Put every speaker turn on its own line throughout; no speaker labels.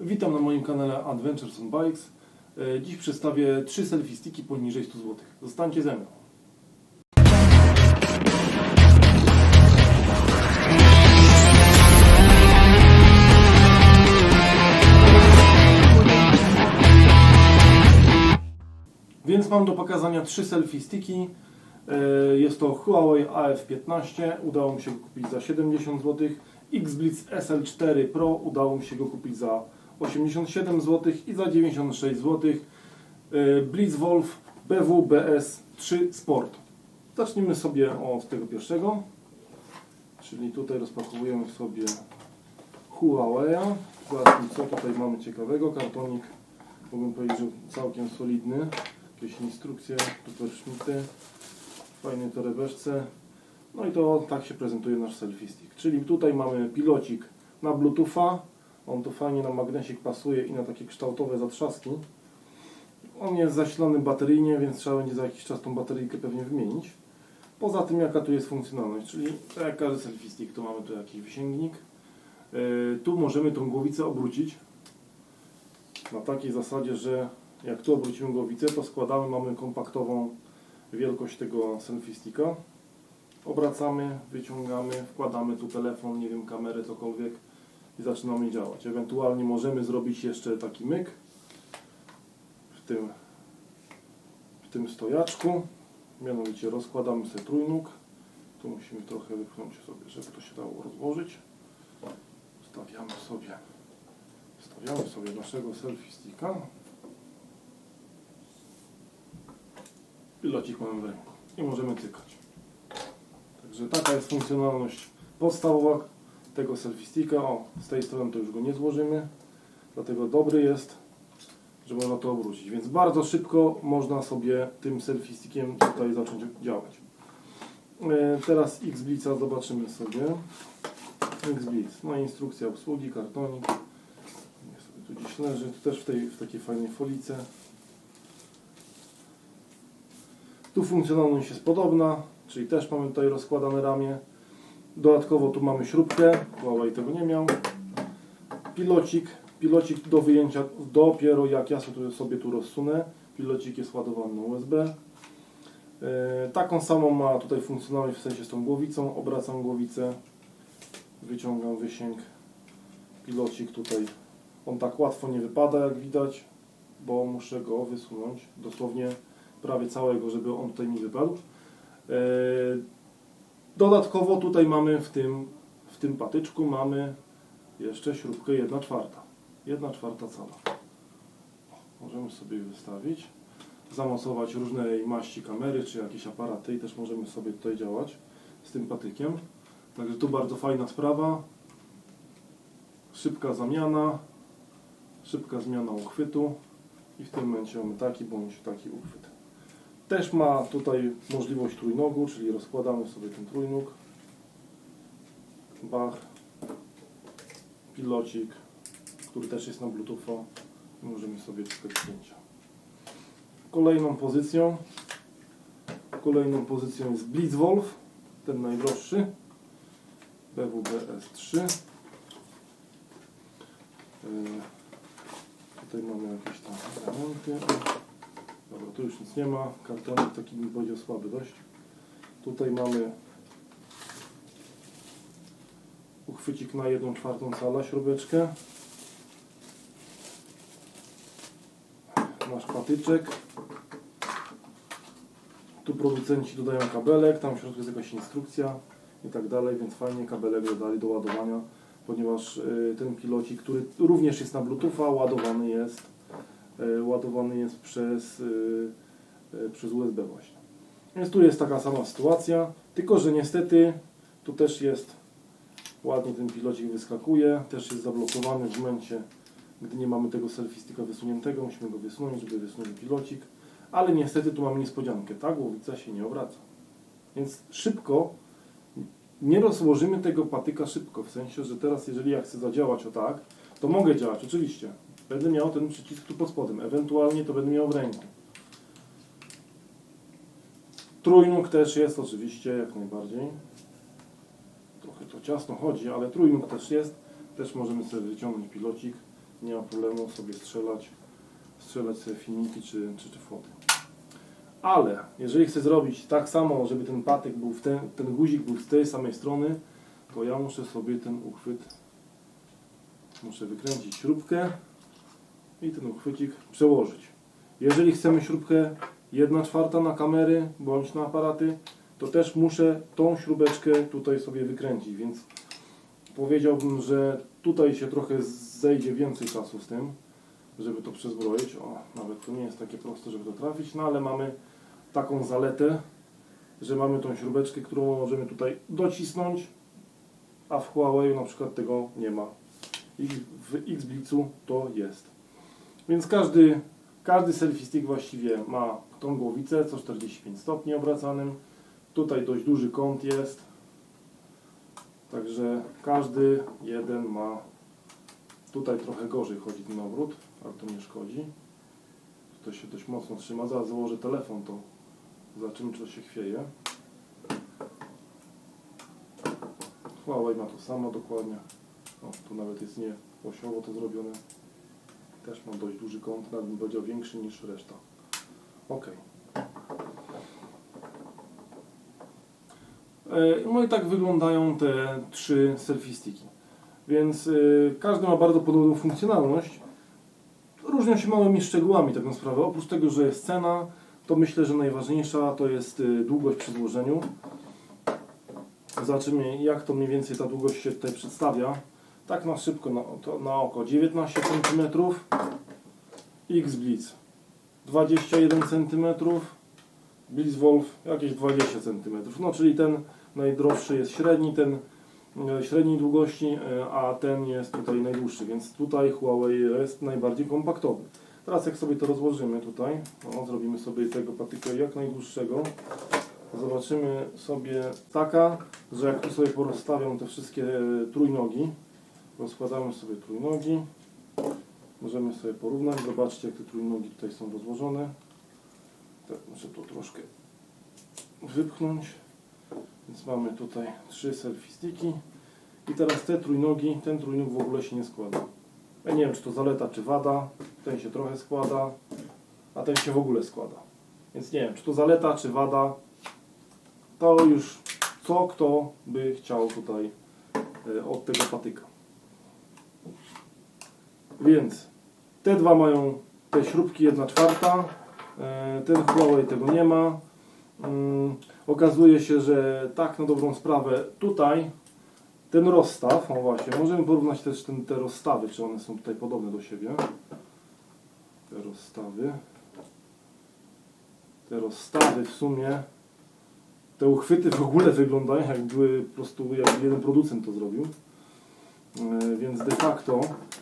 Witam na moim kanale Adventures on Bikes. E, Dziś przedstawię trzy selfie sticki poniżej 100 zł. Zostańcie ze mną. Więc mam do pokazania trzy selfie sticki. E, Jest to Huawei AF15, udało mi się go kupić za 70 zł. X-Blitz SL4 Pro udało mi się go kupić za 87 zł i za 96 zł. Blitzwolf BW BS 3 Sport. Zacznijmy sobie od tego pierwszego. Czyli tutaj rozpakowujemy sobie Huawei'a. Zobaczmy co tutaj mamy ciekawego. Kartonik, mógłbym powiedzieć, że całkiem solidny. Jakieś instrukcje, szmity, fajne torebeczce. No i to tak się prezentuje nasz selfie stick. Czyli tutaj mamy pilocik na bluetootha. On tu fajnie na magnesik pasuje i na takie kształtowe zatrzaski. On jest zasilany bateryjnie, więc trzeba będzie za jakiś czas tą bateryjkę pewnie wymienić. Poza tym jaka tu jest funkcjonalność, czyli tak jak każdy selfie stick, tu mamy tu jakiś wysięgnik. Yy, tu możemy tą głowicę obrócić na takiej zasadzie, że jak tu obrócimy głowicę, to składamy, mamy kompaktową wielkość tego selfie sticka. Obracamy, wyciągamy, wkładamy tu telefon, nie wiem, kamerę, cokolwiek i zaczynamy działać. Ewentualnie możemy zrobić jeszcze taki myk w tym, w tym stojaczku. Mianowicie rozkładamy sobie trójnóg. Tu musimy trochę wypchnąć sobie, żeby to się dało rozłożyć. Stawiamy sobie, stawiamy sobie naszego selfie sticka. Pilocik mamy w ręku i możemy cykać. Także taka jest funkcjonalność podstawowa tego selfie. O, z tej strony to już go nie złożymy, dlatego dobry jest, że można to obrócić. Więc bardzo szybko można sobie tym selfie tutaj zacząć działać. E, Teraz X-Blitza zobaczymy sobie. X-Blitz, no instrukcja obsługi, kartonik. Tu gdzieś leży, tu też w, tej, w takiej fajnej folice. Tu funkcjonalność jest podobna, czyli też mamy tutaj rozkładane ramię. Dodatkowo tu mamy śrubkę, Huawei tego nie miał. Pilocik, pilocik do wyjęcia dopiero jak ja sobie, tu rozsunę. Pilocik jest ładowany na USB. E, taką samą ma tutaj funkcjonalność w sensie z tą głowicą. Obracam głowicę, wyciągam wysięg. Pilocik tutaj, on tak łatwo nie wypada jak widać, bo muszę go wysunąć dosłownie prawie całego, żeby on tutaj mi wypadł. Dodatkowo tutaj mamy w tym, w tym patyczku mamy jeszcze śrubkę 1 czwarta. 1 czwarta cala. Możemy sobie wystawić, zamocować różnej maści kamery, czy jakieś aparaty i też możemy sobie tutaj działać z tym patykiem. Także tu bardzo fajna sprawa. Szybka zamiana, szybka zmiana uchwytu i w tym momencie mamy taki bądź taki uchwyt. Też ma tutaj możliwość trójnogu, czyli rozkładamy sobie ten trójnóg. Bach, pilocik, który też jest na Bluetootha możemy sobie czytać zdjęcia. Kolejną pozycją kolejną pozycją jest Blitzwolf, ten najdroższy BWBS3 Yy, Tutaj mamy jakieś tam elementy. Dobra, tu już nic nie ma. Kartonik taki bym powiedział słaby dość. Tutaj mamy uchwycik na 1 czwartą cala, śrubeczkę. Nasz patyczek. Tu producenci dodają kabelek, tam w środku jest jakaś instrukcja i tak dalej, więc fajnie kabelek dodali do ładowania, ponieważ y, ten pilocik, który również jest na Bluetootha, ładowany jest ładowany jest przez, y, y, przez USB właśnie. Więc tu jest taka sama sytuacja, tylko że niestety tu też jest ładnie ten pilocik wyskakuje, też jest zablokowany w momencie, gdy nie mamy tego selfie sticka wysuniętego, musimy go wysunąć, żeby wysunąć pilocik, ale niestety tu mamy niespodziankę, ta głowica się nie obraca. Więc szybko, nie rozłożymy tego patyka szybko, w sensie, że teraz jeżeli ja chcę zadziałać o tak, to mogę działać, oczywiście. Będę miał ten przycisk tu pod spodem, ewentualnie to będę miał w ręku. Trójnóg też jest oczywiście, jak najbardziej. Trochę to ciasno chodzi, ale trójnóg też jest. Też możemy sobie wyciągnąć pilocik, nie ma problemu sobie strzelać, strzelać sobie filmiki czy, czy, czy foty. Ale jeżeli chcę zrobić tak samo, żeby ten patyk był w ten, ten guzik był z tej samej strony, to ja muszę sobie ten uchwyt, muszę wykręcić śrubkę i ten uchwycik przełożyć. Jeżeli chcemy śrubkę 1 czwarta na kamery bądź na aparaty, to też muszę tą śrubeczkę tutaj sobie wykręcić, więc powiedziałbym, że tutaj się trochę zejdzie więcej czasu z tym, żeby to przezbroić. O, nawet to nie jest takie proste, żeby to trafić, no ale mamy taką zaletę, że mamy tą śrubeczkę, którą możemy tutaj docisnąć, a w Huawei na przykład tego nie ma. I w X-Blitzu to jest. Więc każdy, każdy selfie stick właściwie ma tą głowicę, co 45 stopni obracanym. Tutaj dość duży kąt jest. Także każdy jeden ma tutaj trochę gorzej chodzi ten obrót, ale to nie szkodzi. To się dość mocno trzyma. Zaraz założę telefon, to zobaczymy czy to się chwieje. Huawei ma to samo dokładnie. O, tu nawet jest nie osiowo to zrobione. Też ma dość duży kąt, nawet bym powiedział większy niż reszta. Ok. E, No i tak wyglądają te trzy selfie. Więc y, każdy ma bardzo podobną funkcjonalność. Różnią się małymi szczegółami tak na sprawę. Oprócz tego, że jest cena, to myślę, że najważniejsza to jest y, długość przy złożeniu. Zobaczymy jak to mniej więcej ta długość się tutaj przedstawia. Tak na szybko, na, to, na oko. 19 cm, X-Blitz 21 cm, Blitzwolf jakieś 20 cm. No czyli ten najdroższy jest średni, ten e, średniej długości, e, a ten jest tutaj najdłuższy, więc tutaj Huawei jest najbardziej kompaktowy. Teraz jak sobie to rozłożymy tutaj, no, zrobimy sobie tego patyka jak najdłuższego, zobaczymy sobie taka, że jak tu sobie porozstawiam te wszystkie e, trójnogi, rozkładamy sobie trójnogi, możemy sobie porównać, zobaczcie jak te trójnogi tutaj są rozłożone. Tak, muszę to troszkę wypchnąć. Więc mamy tutaj trzy selfie sticki. I teraz te trójnogi, ten trójnóg w ogóle się nie składa. Ja nie wiem, czy to zaleta, czy wada. Ten się trochę składa, a ten się w ogóle składa. Więc nie wiem, czy to zaleta, czy wada. To już co kto by chciał tutaj e, od tego patyka. Więc te dwa mają te śrubki 1 czwarta. E, Ten Huawei tego nie ma. Mm, Okazuje się, że tak na dobrą sprawę tutaj ten rozstaw, o właśnie, możemy porównać też ten, te rozstawy, czy one są tutaj podobne do siebie. Te rozstawy. Te rozstawy w sumie, te uchwyty w ogóle wyglądają jak były po prostu, jak jeden producent to zrobił. E, Więc de facto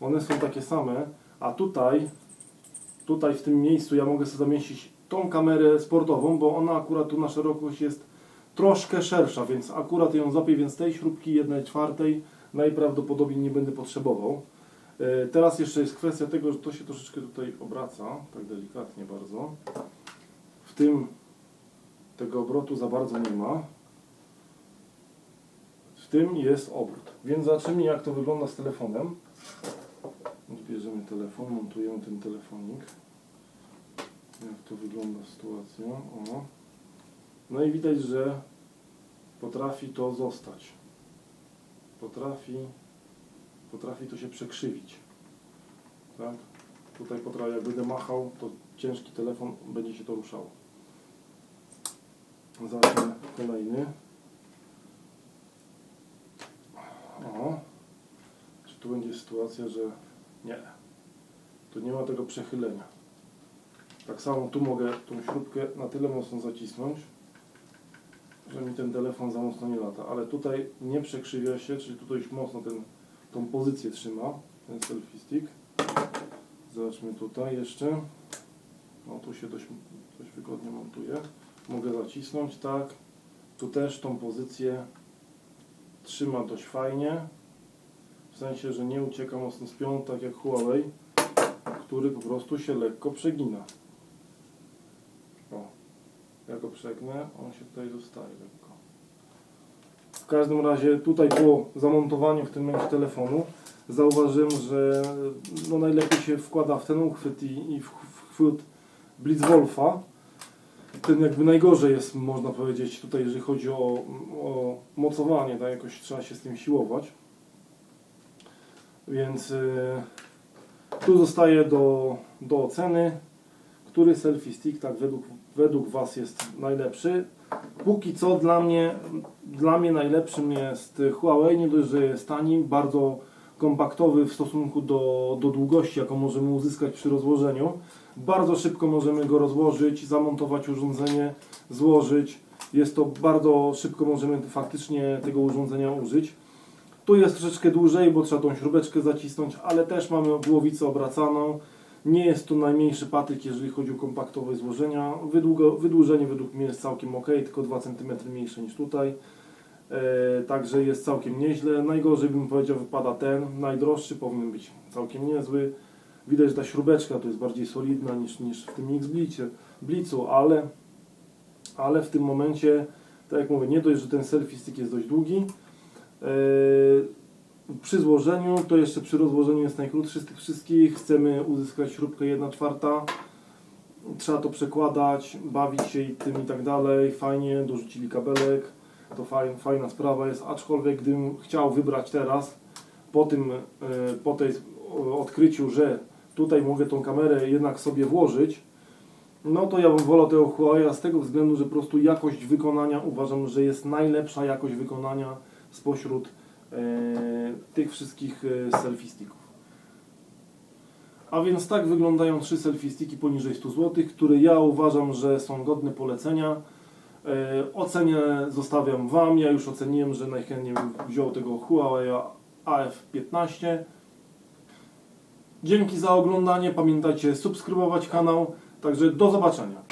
one są takie same, a tutaj, tutaj w tym miejscu ja mogę sobie zamieścić tą kamerę sportową, bo ona akurat tu na szerokość jest troszkę szersza, więc akurat ją złapię, więc tej śrubki jednej czwartej najprawdopodobniej nie będę potrzebował. E, Teraz jeszcze jest kwestia tego, że to się troszeczkę tutaj obraca, tak delikatnie bardzo. W tym tego obrotu za bardzo nie ma. Tym jest obrót. Więc zobaczymy jak to wygląda z telefonem. Bierzemy telefon, montujemy ten telefonik. Jak to wygląda sytuacja. O. No i widać, że potrafi to zostać. Potrafi, potrafi to się przekrzywić. Tak? Tutaj potrafi, jak będę machał, to ciężki telefon będzie się to ruszało. Zobaczmy kolejny. O. Czy tu będzie sytuacja, że nie. Tu nie ma tego przechylenia. Tak samo tu mogę tą śrubkę na tyle mocno zacisnąć, że mi ten telefon za mocno nie lata, ale tutaj nie przekrzywia się, czyli tutaj już mocno ten, tą pozycję trzyma, ten selfie stick. Zobaczmy tutaj jeszcze. No tu się dość, dość wygodnie montuje. Mogę zacisnąć, tak. Tu też tą pozycję trzyma dość fajnie. W sensie, że nie ucieka mocno z pionu, tak jak Huawei, który po prostu się lekko przegina. O, ja go przegnę, on się tutaj zostaje lekko. W każdym razie tutaj po zamontowaniu w tym momencie telefonu zauważyłem, że no najlepiej się wkłada w ten uchwyt i, i w chwyt Blitzwolfa. Ten jakby najgorzej jest, można powiedzieć, tutaj jeżeli chodzi o, o mocowanie, tak jakoś trzeba się z tym siłować. Więc y, tu zostaje do, do oceny, który selfie stick tak według, według Was jest najlepszy. Póki co dla mnie, dla mnie najlepszym jest Huawei, nie dość, że jest tani, bardzo kompaktowy w stosunku do, do długości, jaką możemy uzyskać przy rozłożeniu. Bardzo szybko możemy go rozłożyć, zamontować urządzenie, złożyć. Jest to bardzo szybko możemy faktycznie tego urządzenia użyć. Tu jest troszeczkę dłużej, bo trzeba tą śrubeczkę zacisnąć, ale też mamy głowicę obracaną. Nie jest to najmniejszy patyk, jeżeli chodzi o kompaktowe złożenia. Wydługo, wydłużenie według mnie jest całkiem ok, tylko 2 cm mniejsze niż tutaj. E, także jest całkiem nieźle. Najgorzej bym powiedział wypada ten, najdroższy powinien być całkiem niezły. Widać, że ta śrubeczka to jest bardziej solidna niż, niż w tym X-Blicie, Blicu, ale, ale w tym momencie, tak jak mówię, nie dość, że ten selfie stick jest dość długi, e, przy złożeniu, to jeszcze przy rozłożeniu jest najkrótszy z tych wszystkich. Chcemy uzyskać śrubkę 1 czwarta. Trzeba to przekładać, bawić się i tym i tak dalej. Fajnie, dorzucili kabelek. To fajna, sprawa jest, aczkolwiek gdybym chciał wybrać teraz, po tym, e, po tej odkryciu, że tutaj mogę tą kamerę jednak sobie włożyć, no to ja bym wolał tego Huawei z tego względu, że po prostu jakość wykonania uważam, że jest najlepsza jakość wykonania spośród e, tych wszystkich e, selfie sticków. A więc tak wyglądają trzy selfie sticki poniżej 100 zł, które ja uważam, że są godne polecenia. E, Ocenię zostawiam Wam. Ja już oceniłem, że najchętniej wziął tego Huawei AF15. Dzięki za oglądanie. Pamiętajcie subskrybować kanał. Także do zobaczenia.